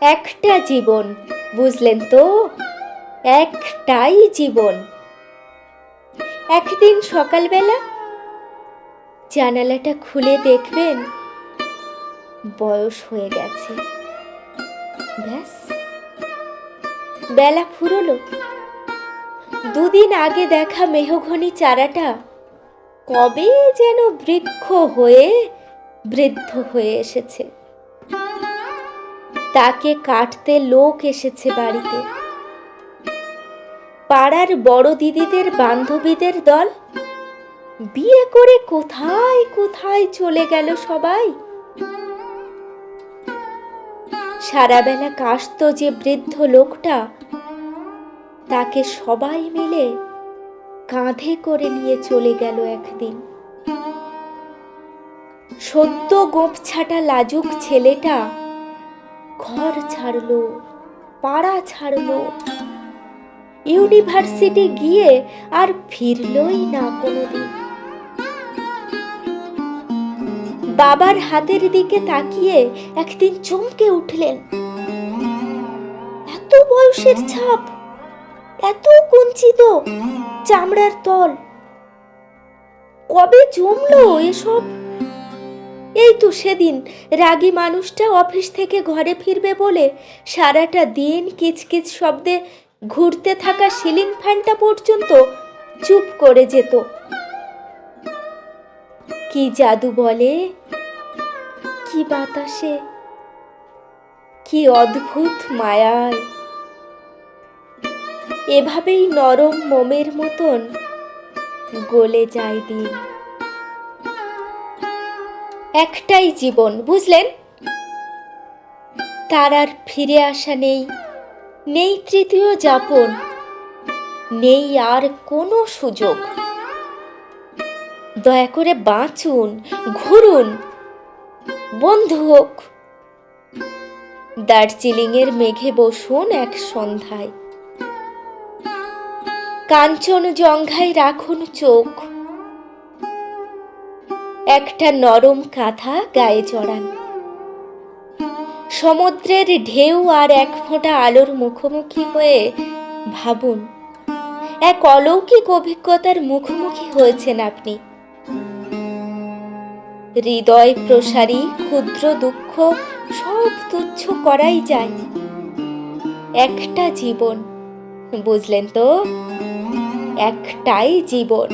একটা জীবন, বুঝলেন তো? একটাই জীবন। একদিন সকালবেলা জানালাটা খুলে দেখবেন, বয়স হয়ে গেছে। ব্যাস, বেলা ফুরলো। দুদিন আগে দেখা মেহঘনি চারাটা কবে যেন বৃক্ষ হয়ে বৃদ্ধ হয়ে এসেছে। তাকে কাটতে লোক এসেছে বাড়িতে। পাড়ার বড় দিদিদের বান্ধবীদের দল। বিয়ে করে কোথায় কোথায় চলে গেল সবাই? সারাবেলা কাশত যে বৃদ্ধ লোকটা, তাকে সবাই মিলে কাঁধে করে নিয়ে চলে গেল একদিন। সদ্য গোপ ছাটা লাজুক ছেলেটা ঘর ছাড়লো, পাড়া ছাড়লো। ইউনিভার্সিটি গিয়ে আর ফিরলই না কোনোদিন। বাবার হাতের দিকে তাকিয়ে একদিন চমকে উঠলেন। এত বয়সের ছাপ, এত কুঞ্চিত চামড়ার তল। কবে জমলো এসব? এই তো সেদিন রাগী মানুষটা অফিস থেকে ঘরে ফিরবে বলে সারাটা দিন কিচকিচ শব্দে ঘুরতে থাকা সিলিং ফ্যানটা পর্যন্ত চুপ করে যেত। কি জাদু বলে? কি বাতাসে? কি অদ্ভুত মায়ায়? এভাবেই নরম মোমের মতন গলে যায় দিন। একটাই জীবন, বুঝলেন? তার আর ফিরে আসা নেই নেই তৃতীয় যাপন, নেই আর কোনো সুযোগ। দয়া করে বাঁচুন, ঘুরুন, বন্ধু হোক। দার্জিলিংয়ের মেঘে বসুন এক সন্ধ্যায়। কাঞ্চন জঙ্ঘায় রাখুন চোখ। একটা নরম কাঁথা গায়ে জড়ান। সমুদ্রের ঢেউ আর এক ফোঁটা আলোর মুখোমুখি হয়ে ভাবুন, এক অলৌকিক অভিজ্ঞতার মুখোমুখি হয়েছেন আপনি। হৃদয় প্রসারী, ক্ষুদ্র দুঃখ, সব তুচ্ছ করাই যায়। একটা জীবন, বুঝলেন তো? একটাই জীবন।